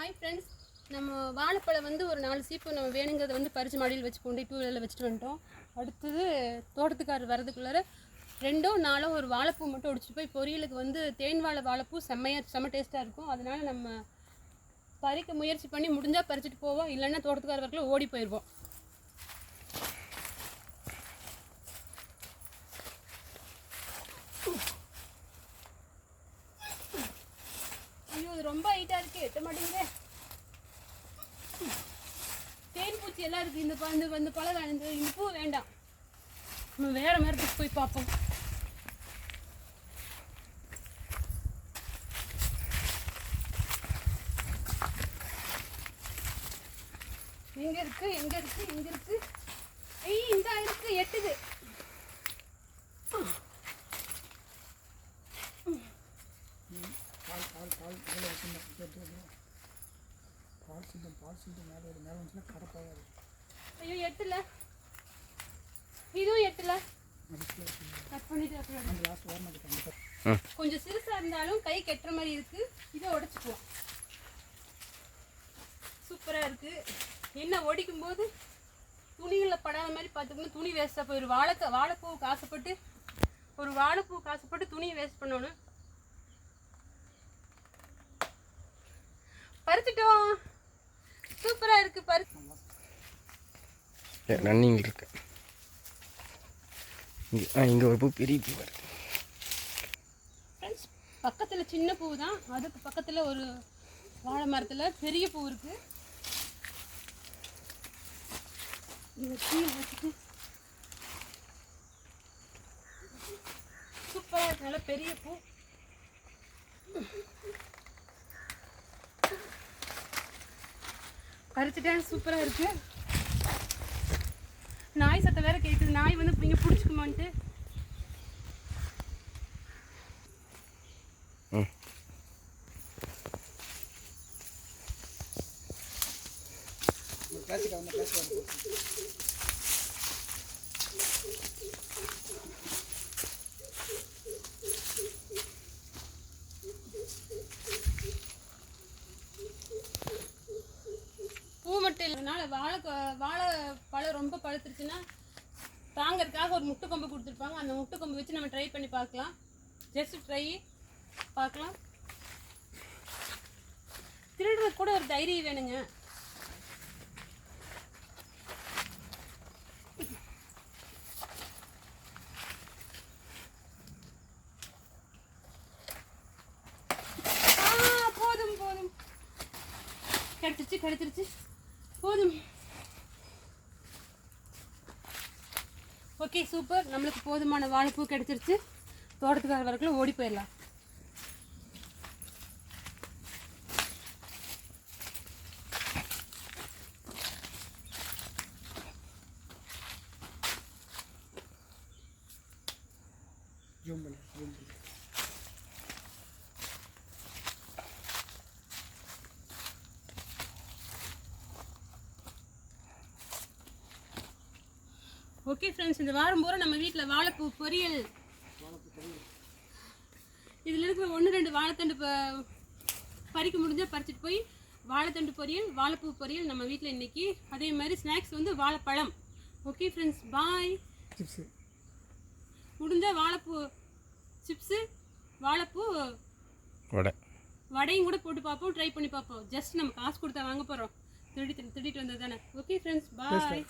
Hi friends நம்ம வாழைப்பழம் வந்து ஒரு நாலு சீப்பு நம்ம வேணுங்கிறத வந்து பறிச்சு மாடியில் வச்சு கொண்டு டூ வீலரில் வச்சுட்டு வந்துட்டோம். அடுத்தது தோட்டத்துக்காரர் வரதுக்குள்ளார ரெண்டோ நாளோ ஒரு வாழைப்பூ மட்டும் ஒடிச்சிட்டு போய் பொரியலுக்கு வந்து தேன் வாழை வாழைப்பூ செம்மையாக செம்ம டேஸ்ட்டாக இருக்கும். அதனால் நம்ம பறிக்க முயற்சி பண்ணி முடிஞ்சால் பறிச்சுட்டு போவோம். இல்லைன்னா தோட்டத்துக்கார வரக்குள்ள ஓடி போயிடுவோம் ஐயோ இது ரொம்ப ஹைட்டாக இருக்குது எட்ட மாட்டேங்குது. தேன் எல்லாம் இருக்குது இந்த ப- இந்த இந்த பழம் வேணும். இந்த பூ வேண்டாம். நம்ம வேற மரத்துக்கு போய் பார்ப்போம். எங்க இருக்கு? எங்க இருக்கு? எங்கே இருக்கு? ஐய் இந்த இருக்கு. எட்டுது. பால் பால் பால் மேலே வச்சுருந்தேன் கேட்டு பால் சிந்தம் பால் சிந்தம் மேலே ஒரு மேலே வந்துச்சுன்னா கடை போகாது. ஐயோ எட்டுல. இதுவும் எட்டுல. கட் பண்ணிட்டு அப்புறம் லாஸ்ட் ஓரம் கொஞ்சம் சிறுசா இருந்தாலும் கை கெட்டுற மாதிரி இருக்கு. இதை உடைச்சுக்குவோம் சூப்பரா இருக்கு. என்ன ஒடிக்கும் போது துணிகளை படாத மாதிரி பார்த்துக்கணும். துணி வேஸ்ட்டாக போயிடும் வாழைக்க வாழைப்பூவுக்கு ஆசைப்பட்டு ஒரு வாழைப்பூவுக்கு ஆசைப்பட்டு துணியை வேஸ்ட் பண்ணணும். பறிச்சிட்டோம் சூப்பரா இருக்கு பறி ரன்னிங் இருக்கு. இங்கே ஆ இங்கே ஒரு பூ பெரிய பூ வருது. பக்கத்தில் சின்ன பூ தான் அதுக்கு பக்கத்தில் ஒரு வாழை மரத்தில் பெரிய பூ இருக்கு. சூப்பராக நல்ல பெரிய பூ. பறிச்சுட்டேன் சூப்பராக இருக்குது நாய் சத்தம் வேற கேட்குது நாய் வந்து இங்கே பிடிச்சிக்குமான்ட்டு. பூ மட்டும் இல்லைனால வாழை வாழை பழம் ரொம்ப பழுத்துருச்சுன்னா தாங்கறதுக்காக ஒரு முட்டை கொம்பு கொடுத்துருப்பாங்க. அந்த முட்டை கொம்பு வச்சு நம்ம ட்ரை பண்ணி பார்க்கலாம். ஜஸ்ட் ட்ரை பார்க்கலாம். திருடுறது கூட ஒரு தைரியம் வேணுங்க. போதும் போதும். கிடைச்சிருச்சு கிடைச்சிருச்சு போதும். Okay super. நம்மளுக்கு போதுமான வாழைப்பூ கிடச்சிருச்சு. தோட்டத்துக்கார வரக்குள்ள ஓடி போயிடலாம். ஜூம் பண்ணி ஜூம் ஓகே ஃப்ரெண்ட்ஸ் இந்த வாரம் பூரா நம்ம வீட்டில் வாழைப்பூ பொரியல். இதில் இருக்கிற ஒன்று ரெண்டு வாழைத்தண்டு ப- பறிக்க முடிஞ்சால் பறிச்சிட்டு போய் வாழைத்தண்டு பொரியல் வாழைப்பூ பொரியல் நம்ம வீட்டில் இன்னைக்கு. அதே மாதிரி ஸ்நாக்ஸ் வந்து வாழைப்பழம். ஓகே ஃப்ரெண்ட்ஸ் பாய் சிப்ஸு முடிஞ்சால் வாழைப்பூ சிப்ஸு வாழைப்பூ வடை. வடையும் கூட போட்டு பார்ப்போம் ட்ரை பண்ணி பார்ப்போம். ஜஸ்ட் நம்ம காசு கொடுத்தா வாங்க போகிறோம் திருடி திருடிட்டு வந்தது தானே. Okay friends bye